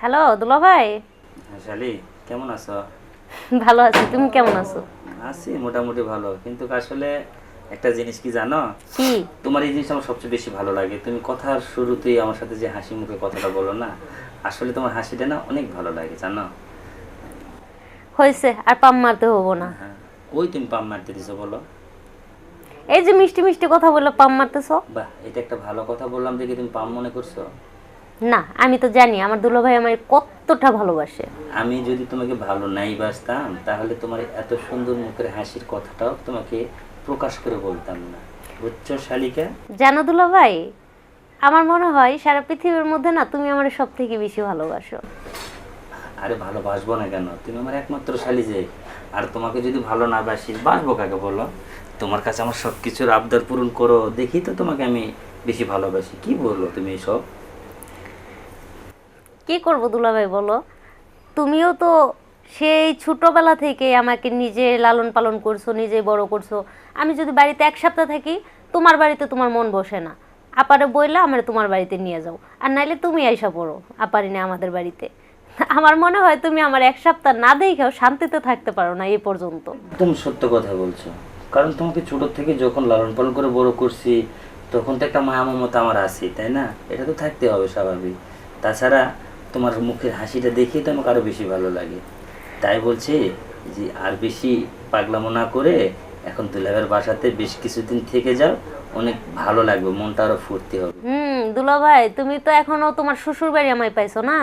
Hello দুলা ভাই। হ্যাঁ শালি কেমন আছো? ভালো আছি তুমি কেমন আছো? আছি মোটামুটি ভালো। কিন্তু আসলে একটা জিনিস কি জানো? কি? তোমার এই জিনিসটা আমার সবচেয়ে বেশি ভালো লাগে। তুমি কথার শুরুতেই আমার সাথে যে হাসি মুখে কথাটা বলো না আসলে তোমার হাসিটা না অনেক ভালো লাগে জানো? হয়েছে আর পাম মারতে হব না। হ্যাঁ ওই তুমি পাম মারতে দিছো বলো? এই যে মিষ্টি মিষ্টি কথা বললে পাম মারতেছো? বাহ এটা একটা ভালো কথা বললাম দেখে তুমি পাম মনে করছ? না আমি তো জানি আমার দুলা ভাই আমার কতটা ভালোবাসে। আমি যদি তোমাকে ভালো নাই বাসতাম তাহলে তোমার এত সুন্দর মুখের হাসির কথাটাও তোমাকে প্রকাশ করে বলতাম না। বুঝছ শালিকা? জানো দুলা ভাই আমার মনে হয় সারা পৃথিবীর মধ্যে না তুমি আমার সব থেকে বেশি ভালোবাসো। আরে ভালোবাসবো না কেন? তুমি আমার একমাত্র শালি যে। আর তোমাকে যদি ভালো না বাসি বাসবো কাকে বলো? তোমার কাছে আমার সব কিছুর আবদার পূরণ করো দেখি তো তোমাকে আমি বেশি ভালোবাসি। কি বলল তুমি এসব? কি করব দুলা ভাই বলো? তুমিও তো সেই ছোটবেলা থেকে আমাকে নিজে লালন পালন করছ নিজে বড় করছ। আমি যদি বাড়িতে এক সপ্তাহ থাকি, তোমার বাড়িতে তোমার মন বসে না। আপারে বইলে আমার তোমার বাড়িতে নিয়ে যাও। আর নাইলে তুমি আইসা পড়ো, আপারি না আমাদের বাড়িতে। আমার মনে হয় তুমি আমার এক সপ্তাহ না দেখেও শান্তিতে থাকতে পারো না এই পর্যন্ত। তুমি সত্য কথা বলছো। কারণ তোমাকে ছোট থেকে যখন লালন পালন করে বড় করছি, তখন তো একটা মায়া মমতা আমার আছে তাই না? এটা তো থাকতে হবে স্বাভাবিক। তাছাড়া তোমার মুখের হাসিটা দেখেই তো আমাকে আরও বেশি ভালো লাগে। তাই বলছে যে আর বেশি পাগলামো না করে এখন দুলাভের বাসাতে বেশ কিছুদিন থেকে যাও অনেক ভালো লাগবে মনটা আরও ফুর্তি হবে। হুম দুলা ভাই তুমি তো এখনও তোমার শ্বশুর বাড়ি আমায় পাইছো না?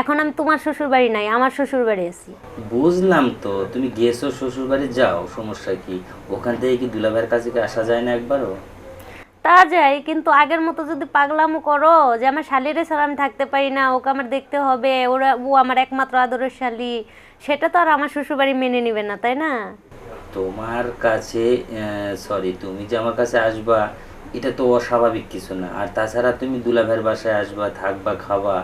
এখন আমি তোমার শ্বশুর বাড়ি নাই আমার শ্বশুর বাড়ি আছি। বুঝলাম তো তুমি গেছো শ্বশুর বাড়ি যাও সমস্যা কি? ওখান থেকে কি দুলাভাইয়ের কাছে কি আসা যায় না একবারও? তা যাই কিন্তু আগের মতো যদি পাগলামো করো যে আমার শালিরে ছাড়া আমি থাকতে পারি না, ওকে আমার দেখতে হবে, ওরা, ও আমার একমাত্র আদরের শালি, সেটা তো আর আমার শ্বশুরবাড়ি মেনে নেবে না, তাই না? তোমার কাছে সরি তুমি যে আমার কাছে আসবা, এটা তো অস্বাভাবিক কিছু না। আর তাছাড়া তুমি দুলাভের বাসায় আসবা, থাকবা, খাবা,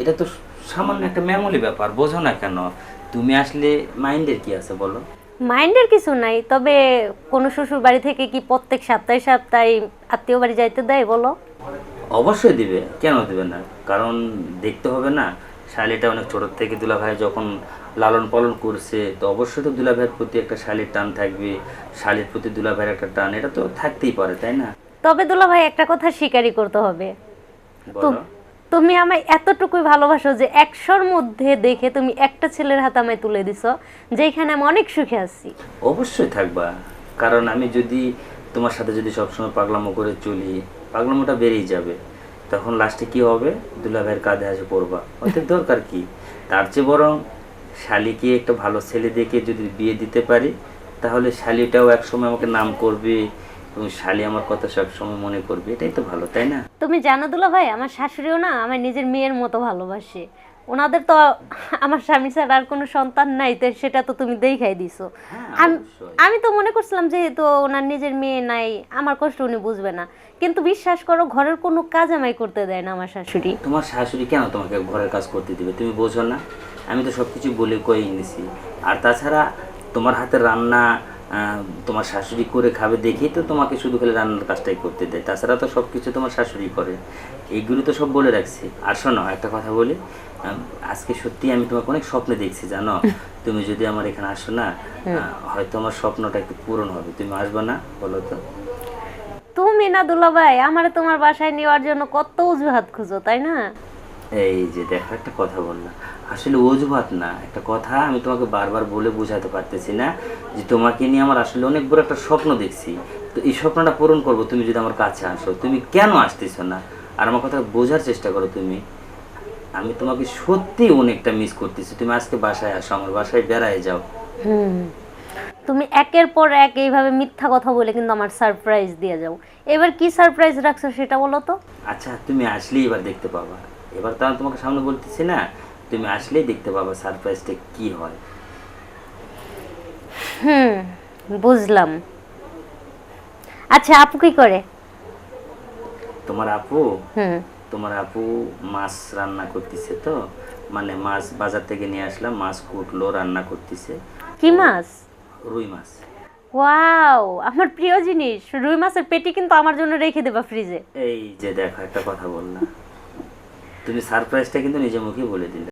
এটা তো সামান্য একটা ম্যামলি ব্যাপার, বোঝো না কেন। তুমি আসলে মাইন্ডের কি আছে, বলো? মাইন্ডের কিছু নাই তবে কোনো শ্বশুর বাড়ি থেকে কি প্রত্যেক সপ্তাহে সপ্তাহে আত্মীয় বাড়ি যাইতে দেয় বলো? অবশ্যই দিবে কেন দিবে না? কারণ দেখতে হবে না শালিটা অনেক ছোট থেকে দুলাভাই যখন লালন পালন করছে তো অবশ্যই তো দুলাভাইয়ের প্রতি একটা শালির টান থাকবে শালির প্রতি দুলাভাইয়ের একটা টান এটা তো থাকতেই পারে তাই না? তবে দুলা ভাই একটা কথা স্বীকারই করতে হবে। বলো। তুমি আমায় এতটুকুই ভালোবাসো যে একশোর মধ্যে দেখে তুমি একটা ছেলের হাতে আমায় তুলে দিছো যেখানে আমি অনেক সুখে আছি। অবশ্যই থাকবা। কারণ আমি যদি তোমার সাথে যদি সবসময় পাগলামো করে চলি, পাগলামোটা বেড়েই যাবে। তখন লাস্টে কি হবে? দুলাভাইয়ের কাঁধে আসে পড়বা। ওদের দরকার কি? তার চেয়ে বরং শালিকে একটা ভালো ছেলে দেখে যদি বিয়ে দিতে পারি, তাহলে শালিটাও একসময় আমাকে নাম করবে এবং শালি আমার কথা সবসময় মনে করবে এটাই তো ভালো তাই না? তুমি জানো দুলা ভাই আমার শাশুড়িও না আমার নিজের মেয়ের মতো ভালোবাসে। ওনাদের তো আমার স্বামী ছাড়া আর কোনো সন্তান নাই তো সেটা তো তুমি দেখাই দিছো। হ্যাঁ, আমি তো মনে করছিলাম যেহেতু ওনার নিজের মেয়ে নাই আমার কষ্ট উনি বুঝবে না। কিন্তু বিশ্বাস করো ঘরের কোনো কাজ আমায় করতে দেয় না আমার শাশুড়ি। তোমার শাশুড়ি কেন তোমাকে ঘরের কাজ করতে দিবে? তুমি বোঝো না। আমি তো সব কিছু বলে কয়ে এনেছি আর তাছাড়া তোমার হাতের রান্না তোমার শাশুড়ি করে খাবে দেখেই তো তোমাকে শুধু খালি রান্নার কাজটাই করতে দেয়। তাছাড়া তো সব কিছু তোমার শাশুড়ি করে। এইগুলো তো সব বলে রাখছি। আর শোনো একটা কথা বলি। আজকে সত্যি আমি তোমাকে অনেক স্বপ্নে দেখছি জানো? তুমি যদি আমার এখানে আসো না আহ, হয়তো আমার স্বপ্নটা একটু পূরণ হবে। তুমি আসবে না বলো তো? তুমি না দুলা ভাই আমার তোমার বাসায় নেওয়ার জন্য কত অজুহাত খুঁজো তাই না? এই যে দেখো একটা কথা বললাম। আসলে অজুহাত না। একটা কথা আমি তোমাকে বারবার বলে বোঝাতে পারতেছি না যে তোমাকে নিয়ে আমার আসলে অনেক বড় একটা স্বপ্ন দেখছি। তো এই স্বপ্নটা পূরণ করব তুমি যদি আমার কাছে আসো। তুমি কেন আসতেছো না? আর আমার কথা বোঝার চেষ্টা করো তুমি। আমি তোমাকে সত্যি অনেকটা মিস করতেছি। তুমি আজকে বাসায় আসো আমার বাসায় বেড়ায় যাও। হুম। তুমি একের পর এক এইভাবে মিথ্যা কথা বলে কিন্তু আমার সারপ্রাইজ দিয়ে যাও। এবার কি সারপ্রাইজ রাখছো সেটা বলো তো। আচ্ছা তুমি আসলেই এবার দেখতে পাবা। এবার তো আমি তোমাকে সামনে বলতেছি না তুমি আসলেই দেখতে পাবা সারপ্রাইজটা কি হয়। হুম বুঝলাম। আচ্ছা আপু কি করে? তোমার আপু? হুম। তোমার আপু মাছ রান্না করতেছে তো মানে মাছ বাজার থেকে নিয়ে আসলাম মাছ কুটলো রান্না করতেছে। কি মাছ? রুই মাছ। ওয়াও আমার প্রিয় জিনিস। রুই মাছের পেটি কিন্তু আমার জন্য রেখে দেবা ফ্রিজে এই যে দেখো একটা কথা বললাম। তুমি সারপ্রাইজটা কিন্তু নিজে মুখে বলে দিলে।